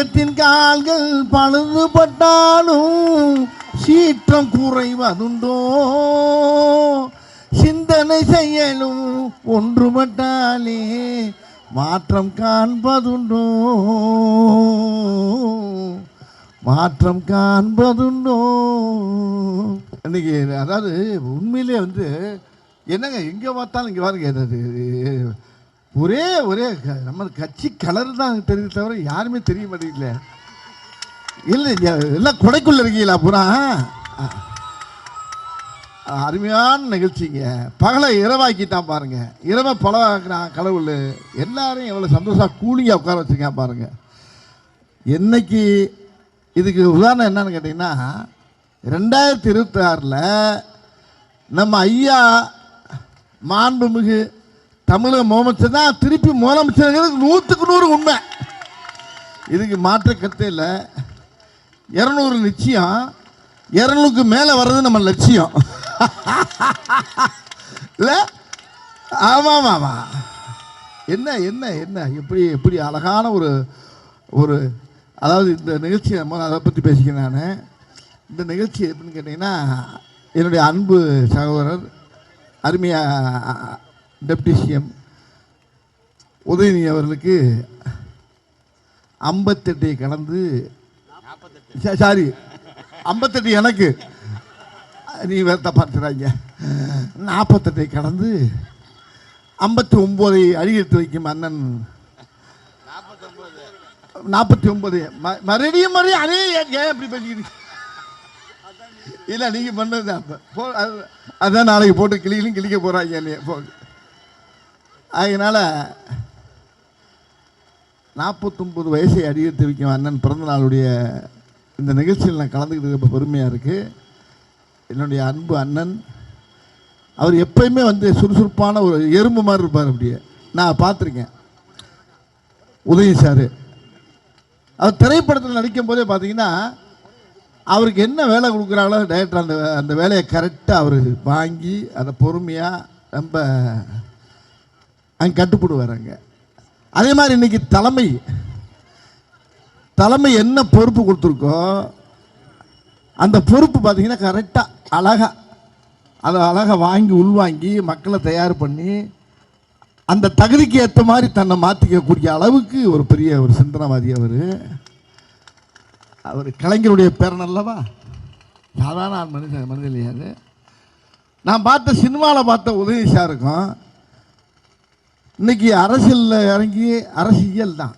சிங்கத்தின் கால்கள் பழுதுபட்டாலும் சீற்றம் குறைவதுண்டோ? சிந்தனை செய்யலும் ஒன்றுபட்டாலே மாற்றம் காண்பதுண்டோ? மாற்றம் காண்பதுண்டோ? இன்னைக்கு அதாவது உண்மையிலே வந்து என்னங்க எங்கே பார்த்தாலும் இங்கே பாருங்க என்னது ஒரே ஒரே க- நம்ம கட்சி கலர் தான் தெரியுது தவிர யாருமே தெரிய மாட்டேங்கல இல்லை எல்லாம் கொடைக்குள்ள இருக்கீங்களா பூரா? அருமையான நிகழ்ச்சிங்க. பகலை இரவாக்கிட்டான் பாருங்க. இரவை பழவாக்குறான் கடவுள். எல்லாரையும் எவ்வளோ சந்தோஷம் கூலிங்காக உட்கார வச்சிருக்கான் பாருங்க. என்னைக்கு இதுக்கு உதாரணம் என்னன்னு கேட்டிங்கன்னா ரெண்டாயிரத்தி இருபத்தி ஆறில் நம்ம ஐயா மாண்புமிகு தமிழக முதலமைச்சர் தான் திருப்பி முதலமைச்சருங்கிறது நூற்றுக்கு நூறு உண்மை. இதுக்கு மாற்ற கருத்தே இல்லை. இரநூறு நிச்சயம். இரநூறுக்கு மேலே வர்றது நம்ம லட்சியம். இல்லை? ஆமாம் ஆமாம் என்ன என்ன என்ன? எப்படி எப்படி அழகான ஒரு ஒரு அதாவது இந்த நிகழ்ச்சி நம்ம அதை பற்றி பேசிக்கிறேன் நான். இந்த நிகழ்ச்சி எப்படின்னு கேட்டிங்கன்னா என்னுடைய அன்பு சகோதரர் அருமையாக டெப்டி சிஎம் உதயநிதி அவர்களுக்கு ஐம்பத்தெட்டை கடந்து சாரி ஐம்பத்தெட்டு எனக்கு. நீ வேற தப்பா பார்த்துறாங்க நாற்பத்தெட்டை கடந்து ஐம்பத்தி ஒம்போதை அடியெடுத்து வைக்கும் அண்ணன். நாற்பத்தி ஒன்பது மறுபடியும் மறுபடியும் அதே ஏன் எப்படி இப்படி பேசிக்கிறீங்க இல்லை நீங்கள் பண்ணது அப்போ போ அதான் நாளைக்கு போட்டு கிளிகளும் கிளிக்க போகிறாங்க இல்லையா போ அதனால் நாற்பத்தொம்பது வயசை அடியெடுத்து வைக்கும் அண்ணன் பிறந்தநாளுடைய இந்த நிகழ்ச்சியில் நான் கலந்துக்கிட்டு ரொம்ப பெருமையாக இருக்குது என்னுடைய அன்பு அண்ணன். அவர் எப்பயுமே வந்து சுறுசுறுப்பான ஒரு எறும்பு மாதிரி இருப்பார் அப்படியே. நான் பார்த்துருக்கேன். உதவி சார். அவர் திரைப்படத்தில் நடிக்கும் போதே பார்த்தீங்கன்னா அவருக்கு என்ன வேலை கொடுக்குறாங்களோ டைரக்டர் அந்த அந்த வேலையை கரெக்டாக அவர் வாங்கி அதை பொறுமையாக ரொம்ப அங்கே கட்டுப்படுவார் அங்கே. அதே மாதிரி இன்னைக்கு தலைமை தலைமை என்ன பொறுப்பு கொடுத்துருக்கோ அந்த பொறுப்பு பார்த்தீங்கன்னா கரெக்டாக அழகாக அதை அழகாக வாங்கி உள்வாங்கி மக்களை தயார் பண்ணி அந்த தகுதிக்கு ஏற்ற மாதிரி தன்னை மாற்றிக்கக்கூடிய அளவுக்கு ஒரு பெரிய ஒரு சிந்தனவாதி அவர். அவர் கலைஞருடைய பேரன் அல்லவா? சாதாரண மனுஷன் மனிதன் இல்லையாது நான் பார்த்த சினிமாவில் பார்த்த உதவி சாருக்கும் இன்னைக்கு அரசியலில் இறங்கி அரசியல் தான்.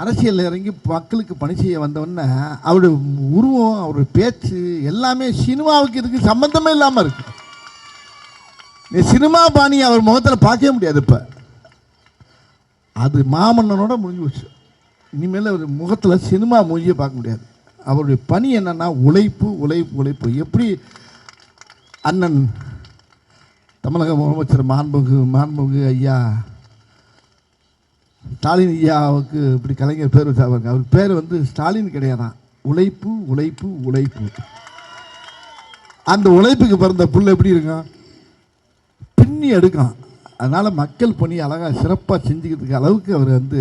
அரசியலில் இறங்கி மக்களுக்கு பணி செய்ய வந்தவொடனே அவருடைய உருவம் அவருடைய பேச்சு எல்லாமே சினிமாவுக்கு இதுக்கு சம்மந்தமே இல்லாமல் இருக்கு. நீ சினிமா பாணி அவர் முகத்தில் பார்க்கவே முடியாது இப்போ. அது மாமன்னனோட முடிஞ்சு போச்சு. இனிமேல் அவர் முகத்தில் சினிமா மூஞ்சியை பார்க்க முடியாது. அவருடைய பணி என்னென்னா உழைப்பு உழைப்பு உழைப்பு. எப்படி அண்ணன் தமிழக முதலமைச்சர் மாண்புகு மாண்புகு ஐயா ஸ்டாலின் ஐயாவுக்கு இப்படி கலைஞர் பேர் வச்சாங்க அவர் பேர் வந்து ஸ்டாலின் கிடையாதான் உழைப்பு உழைப்பு உழைப்பு. அந்த உழைப்புக்கு பிறந்த புல் எப்படி இருக்கும்? பின்னி எடுக்கும். அதனால் மக்கள் பணி அழகாக சிறப்பாக செஞ்சுக்கிறதுக்கு அளவுக்கு அவர் வந்து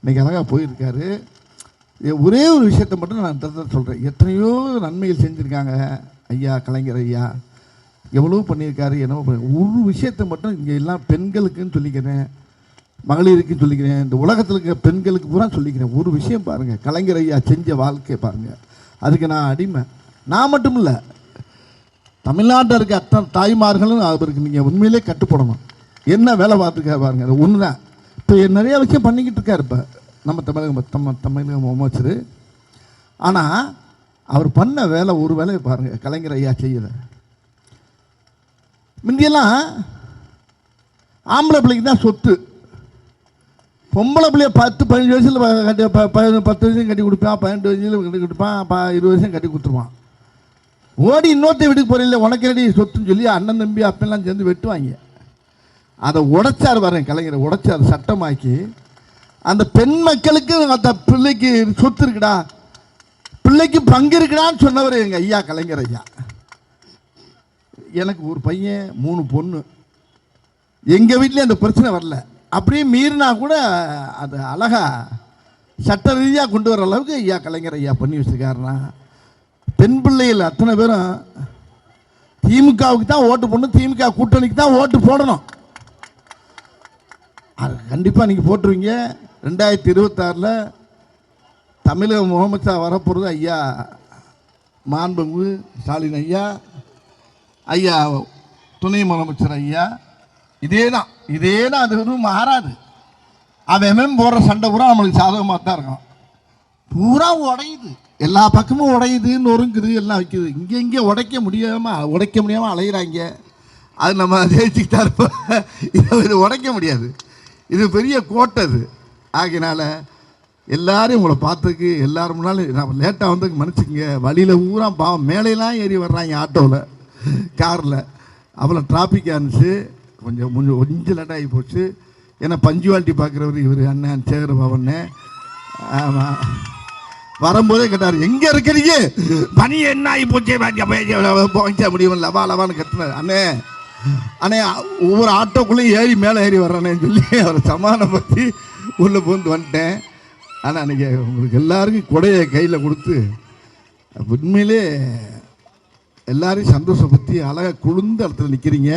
இன்னைக்கு அழகாக போயிருக்காரு. ஒரே ஒரு விஷயத்தை மட்டும் நான் திறந்து சொல்கிறேன் எத்தனையோ நன்மைகள் செஞ்சுருக்காங்க ஐயா கலைஞர் ஐயா. எவ்வளோ பண்ணியிருக்காரு என்னவோ பண்ணி ஒரு விஷயத்தை மட்டும் இங்கே எல்லாம் பெண்களுக்குன்னு சொல்லிக்கிறேன். மகளிருக்கு சொல்லிக்கிறேன் இந்த உலகத்தில் இருக்க பெண்களுக்கு பூரா சொல்லிக்கிறேன். ஒரு விஷயம் பாருங்கள் கலைஞர் ஐயா செஞ்ச வாழ்க்கை பாருங்கள் அதுக்கு நான் அடிமை. நான் மட்டும் இல்லை தமிழ்நாட்டில் இருக்க அத்தனை தாய்மார்களும் அவருக்கு நீங்கள் உண்மையிலே கட்டுப்படணும். என்ன வேலை பார்த்துருக்கா பாருங்க அது ஒன்று தான் இப்போ நிறைய விஷயம் பண்ணிக்கிட்டு இருக்கார் இப்போ. நம்ம தமிழக நம்ம தமிழக முதலமைச்சர் ஆனால் அவர் பண்ண வேலை ஒரு வேலையை பாருங்கள் கலைஞர் ஐயா செய்யலை. முந்தியெல்லாம் ஆம்பளை பிள்ளைக்கு தான் சொத்து. பொம்பளை பிள்ளைய பத்து பதினஞ்சு வயசில் கட்டி ப- பத்து வருஷம் கட்டி கொடுப்பான் பன்னெண்டு வயசில் கட்டி கொடுப்பான் ப இருபது வருஷம் கட்டி கொடுத்துருவான். ஓடி இன்னொருத்த வீட்டுக்கு போறீங்களே உனக்கு ரெடி சொத்துன்னு சொல்லி அண்ணன் தம்பி அப்பெல்லாம் சேர்ந்து வெட்டுவாங்க. அதை உடைச்சார் வரேன் கலைஞரை உடைச்சார் சட்டமாக்கி. அந்த பெண் மக்களுக்கு அந்த பிள்ளைக்கு சொத்து இருக்குடா பிள்ளைக்கு பங்கு இருக்குடான்னு சொன்னவர் எங்கள் ஐயா கலைஞர் ஐயா. எனக்கு ஒரு பையன் மூணு பொண்ணு. எங்கள் வீட்டில் அந்த பிரச்சனை வரல. அப்படியே மீறினா கூட அது அழகா சட்ட ரீதியாக கொண்டு வர அளவுக்கு ஐயா கலைஞர் ஐயா பண்ணி வச்சுருக்காருனா பெண் பிள்ளைகள் அத்தனை பேரும் திமுகவுக்கு தான் ஓட்டு போடணும் திமுக கூட்டணிக்கு தான் ஓட்டு போடணும். அது கண்டிப்பாக நீங்கள் போட்டுருவீங்க. ரெண்டாயிரத்தி இருபத்தாறில் தமிழக முதலமைச்சர் வரப்போகிறது ஐயா மாண்புமிகு ஸ்டாலின் ஐயா ஐயா துணை முதலமைச்சர் ஐயா இதே தான் இதே தான் அது ஒன்றும் மாறாது. அவன் போடுற சண்டை பூரா நம்மளுக்கு சாதகமாக தான் இருக்கும். பூரா உடையுது. எல்லா பக்கமும் உடையுது நொறுங்குது எல்லாம் வைக்குது. இங்கே இங்கே உடைக்க முடியாமல் உடைக்க முடியாமல் அலையிறாங்க. அது நம்ம ஜெயிச்சுக்கிட்டா இருப்போம். இதை இது உடைக்க முடியாது. இது பெரிய கோட்டை அது. ஆகினால எல்லாரும் உங்களை பார்த்துக்கு எல்லாரும் முன்னாலும் நான் லேட்டாக வந்து மன்னிச்சுக்கங்க. வழியில் ஊரா பாவம். மேலையெல்லாம் ஏறி வர்றாங்க ஆட்டோவில் காரில். அவ்வளோ டிராஃபிக்காக இருந்துச்சு. கொஞ்சம் கொஞ்சம் கொஞ்சம் லேட் போச்சு. ஏன்னா பஞ்சுவாலிட்டி பார்க்குறவர் இவர் அண்ணன் சேகர பவன்னு ஆமாம் வரும்போதே கேட்டார் எங்கே இருக்கிறீங்க? பனி என்ன ஆகி போச்சு? போச்ச முடியும்? லவா லவான்னு கத்துனார். அண்ணே அண்ணே ஒவ்வொரு ஆட்டோக்குள்ளேயும் ஏறி மேலே ஏறி வர்றானேன்னு சொல்லி அவரை சமாதானப்படுத்தி உள்ளே பூந்து வந்துட்டேன். ஆனால் அன்றைக்கி உங்களுக்கு எல்லாருக்கும் கொடையை கையில் கொடுத்து உண்மையிலே எல்லாரையும் சந்தோஷப்படுத்தி அழகாக குளிர்ந்த இடத்துல நிற்கிறீங்க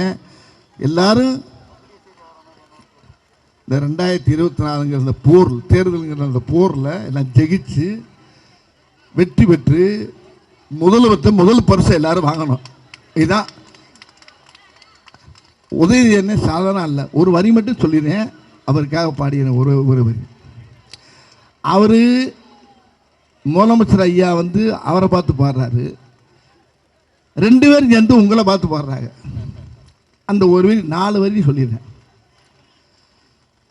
எல்லாரும் இந்த ரெண்டாயிரத்தி இருபத்தி நாலுங்கிற அந்த போர் தேர்தலுங்கிற அந்த போரில் எல்லாம் ஜெயிச்சு வெற்றி பெற்று முதல்வத்தை முதல் பரிசை எல்லாரும் வாங்கணும். இதுதான். உதவி என்ன? சாதாரண அல்ல. ஒரு வரி மட்டும் சொல்லிடுறேன். அவருக்காக பாடினேன் ஒரு ஒரு வரி. அவர் முதலமைச்சர் ஐயா வந்து அவரை பார்த்து பாடுறாரு. ரெண்டு பேரும் சேர்ந்து உங்களை பார்த்து பாடுறாங்க. அந்த ஒரு வரி நாலு வரி சொல்லிடுறேன்.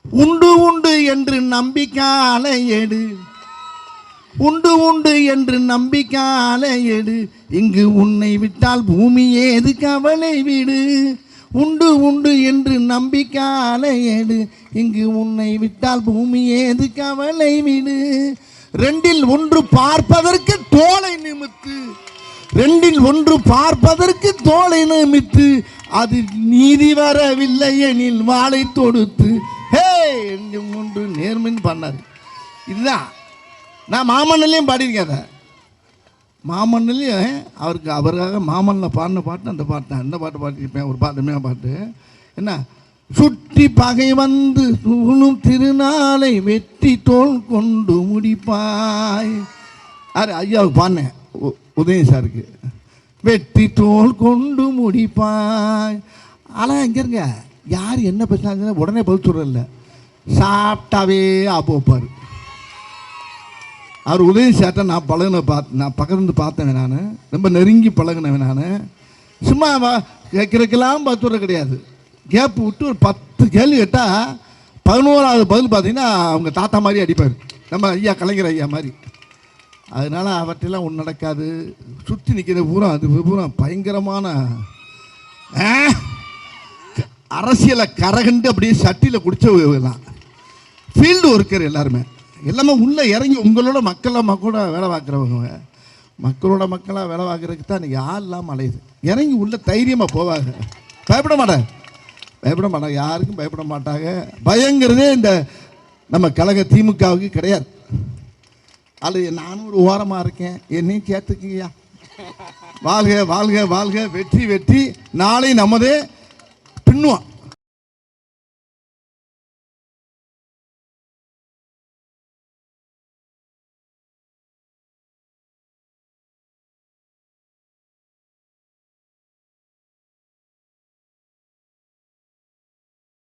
உண்டு உண்டு என்று நம்பிக்கால ஏடு உண்டு உண்டு என்று நம்பிக்கால ஏடு இங்கு உன்னை விட்டால் பூமி ஏது கவலை வீடு. உண்டு உண்டு என்று நம்பிக்கால ஏடு இங்கு உன்னை விட்டால் பூமி ஏது கவலை வீடு. ரெண்டில் ஒன்று பார்ப்பதற்கு தோலை நிமித்து ரெண்டில் ஒன்று பார்ப்பதற்கு தோலை நியமித்து அது நீதி வரவில்லை எனில் வாளை தொடுத்து. ஹே ரெண்டும் ஒன்று நேர்மின் பண்ணார் இதுதான். நான் மாமன்னிலையும் பாடியிருக்கேன் அதை. மாமன்னிலையும் அவருக்கு அவருக்காக மாமன்னில் பாடின பாட்டு அந்த பாட்டு தான். என்ன பாட்டு பாடியிருப்பேன் ஒரு பாட்டுமே பாட்டு. என்ன? சுற்றி பகை வந்து சூழும் திருநாளை வெற்றி தோல் கொண்டு முடிப்பாய். யார்? ஐயாவுக்கு பாடினேன். உதயம் சாருக்கு. வெற்றி தோல் கொண்டு முடிப்பாய். ஆனால் இங்கே இருங்க. யார் என்ன பேசினாங்க உடனே பதில் சொல்கிறதில்ல சாப்பிட்டாவே ஆப்போப்பார் அவர் உதயம் சேட்டை நான் பழகின பார்த்து நான் பக்கத்துலேருந்து பார்த்தேன் நான். ரொம்ப நெருங்கி பழகினவன் நான். சும்மா வா கேட்குறக்கெல்லாம் பார்த்து கிடையாது. கேப்பு விட்டு ஒரு பத்து கேள்வி கேட்டால் பதினோராவது பதில் பார்த்தீங்கன்னா அவங்க தாத்தா மாதிரி அடிப்பார். நம்ம ஐயா கலைஞர் ஐயா மாதிரி. அதனால் அவற்றெல்லாம் ஒன்று நடக்காது. சுற்றி நிற்கிற பூரா அது பூரா பயங்கரமான ஆ, அரசியலை கரகண்டு அப்படியே சட்டியில் குடிச்சவங்கலாம் ஃபீல்டு ஒர்க்கர் எல்லாருமே. எல்லாமே உள்ளே இறங்கி உங்களோட மக்களாக மக்களோட வேலை பார்க்குறவங்க. மக்களோட மக்களாக வேலை பார்க்குறதுக்கு தான் இன்றைக்கி ஆள் இல்லாமல் அலையுது. இறங்கி உள்ளே தைரியமாக போவாங்க. பயப்பட மாட்டாங்க பயப்பட மாட்டாங்க யாருக்கும் பயப்பட மாட்டாங்க. பயங்கிறதே இந்த நம்ம கழக திமுகவுக்கு கிடையாது. அல்லது நானும் ஒரு ஓரமாக இருக்கேன். என்னையும் சேர்த்துக்குங்கய்யா வாழ்க வாழ்க வாழ்க. வெற்றி வெற்றி. நாளை நமதே பின்னுவான்